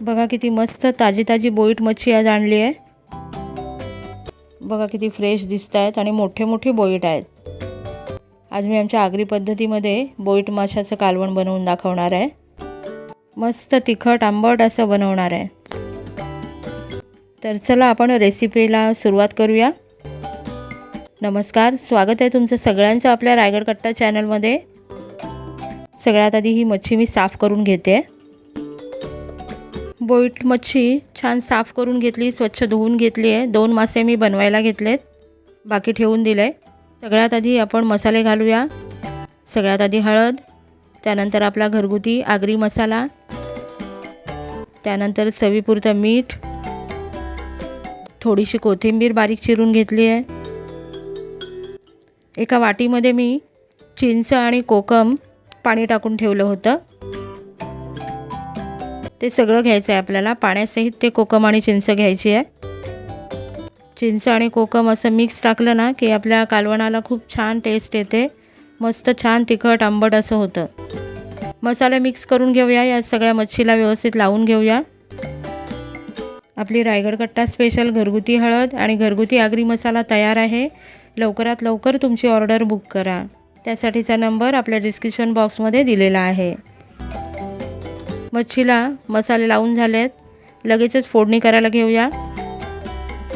बघा किती मस्त ताजी ताजी बोईट मच्छी आज आणली आहे. बघा किती फ्रेश दिसत आहेत आणि मोठे मोठे बोईट आहेत. आज मी आमच्या आगरी पद्धतीमध्ये बोईट माशाचं कालवण बनवून दाखवणार आहे. मस्त तिखट आंबट असं बनवणार आहे. तर चला आपण रेसिपीला सुरुवात करूया. नमस्कार स्वागत आहे तुमचं सगळ्यांचं आपल्या रायगड कट्टा चॅनलमध्ये सगळ्यात आधी ही मच्छी मी साफ करून घेते. बोईट मच्छी छान साफ करून घेतली स्वच्छ धुवून घेतली आहे. दोन मासे मी बनवायला घेतलेत. बाकी ठेवून दिलं आहे सगळ्यात आधी आपण मसाले घालूया. सगळ्यात आधी हळद त्यानंतर आपला घरगुती आगरी मसाला त्यानंतर चवीपुरतं मीठ थोडीशी कोथिंबीर बारीक चिरून घेतली आहे. एका वाटीमध्ये मी चिंच आणि कोकम पाणी टाकून ठेवलं होतं. ते सगळं घ्यायचं आहे आपल्याला. पाण्यासहित ते कोकम आणि चिंच घ्यायची आहे. चिंच आणि कोकम असं मिक्स टाकलं ना की आपल्या कालवणाला खूप छान टेस्ट येते. मस्त छान तिखट आंबट असं होतं. मसाले मिक्स करून घेऊया. या सगळ्या मच्छीला व्यवस्थित लावून घेऊया. आपली रायगड कट्टा स्पेशल घरगुती हळद आणि घरगुती आगरी मसाला तयार आहे. लवकरात लवकर तुमची ऑर्डर बुक करा. त्यासाठीचा नंबर आपल्या डिस्क्रिप्शन बॉक्समध्ये दिलेला आहे. मच्छीला मसाले लावून झाले आहेत लगेचच फोडणी करायला घेऊया.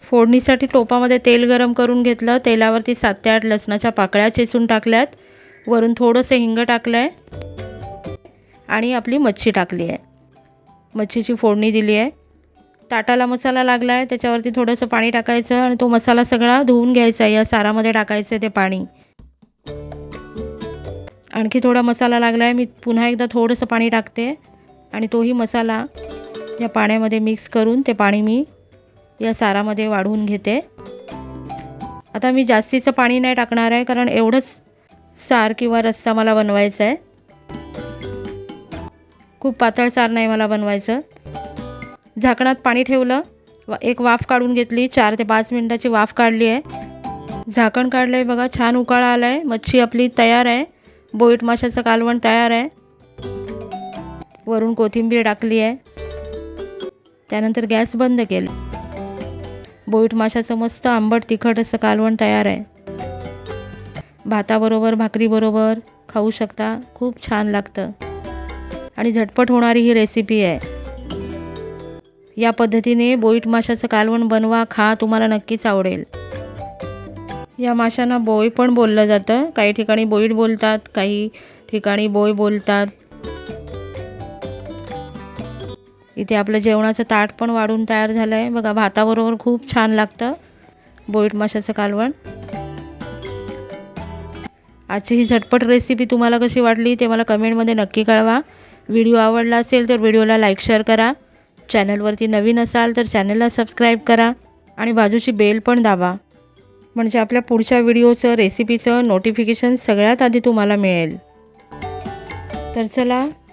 फोडणीसाठी टोपामध्ये तेल गरम करून घेतलं. तेलावरती सात ते आठ लसणाच्या पाकळ्या चेचून टाकल्यात. वरून थोडंसं हिंग टाकलं आहे आणि आपली मच्छी टाकली आहे. मच्छीची फोडणी दिली आहे. ताटाला मसाला लागला आहे त्याच्यावरती थोडंसं पाणी टाकायचं आणि तो मसाला सगळा धुवून घ्यायचा या सारामध्ये टाकायचं ते पाणी. आणखी थोडा मसाला लागला आहे मी पुन्हा एकदा थोडंसं पाणी टाकते. आणि तोही मसाला या पाण्यामध्ये मिक्स करून ते पाणी मी या सारामध्ये वाढवून घेते. आता मी जास्तीचं पाणी नाही टाकणार आहे कारण एवढंच सार किंवा रस्सा मला बनवायचा आहे. खूप पातळ सार नाही मला बनवायचं. झाकणात पाणी ठेवलं व एक वाफ काढून घेतली चार ते पाच मिनटाची वाफ काढली आहे. झाकण काढलं आहे बघा छान उकाळा आला आहे मच्छी आपली तयार आहे. बोईट माशाचं कालवण तयार आहे. वरून कोथिंबीर टाकली आहे. त्यानंतर गॅस बंद केला. बोईट माशाचं मस्त आंबट तिखट असं कालवण तयार आहे. भाताबरोबर भाकरीबरोबर खाऊ शकता. खूप छान लागतं. आणि झटपट होणारी ही रेसिपी आहे. या पद्धतीने बोईट माशाचं कालवण बनवा खा तुम्हाला नक्कीच आवडेल. या माशांना बोई पण बोललं जातं. काही ठिकाणी बोईट बोलतात काही ठिकाणी बोय बोलतात. इथे आपलं जेवणाचं ताट पण वाढून तयार झालं आहे बघा भाताबरोबर खूप छान लागतं बोईट माशाचं कालवण. आजची ही झटपट रेसिपी तुम्हाला कशी वाटली ते मला कमेंटमध्ये नक्की कळवा. व्हिडिओ आवडला असेल तर व्हिडिओला लाईक शेअर करा. चॅनलवरती नवीन असाल तर चॅनलला सबस्क्राईब करा आणि बाजूची बेल पण दाबा. म्हणजे आपल्या पुढच्या व्हिडिओचं रेसिपीचं नोटिफिकेशन सगळ्यात आधी तुम्हाला मिळेल. तर चला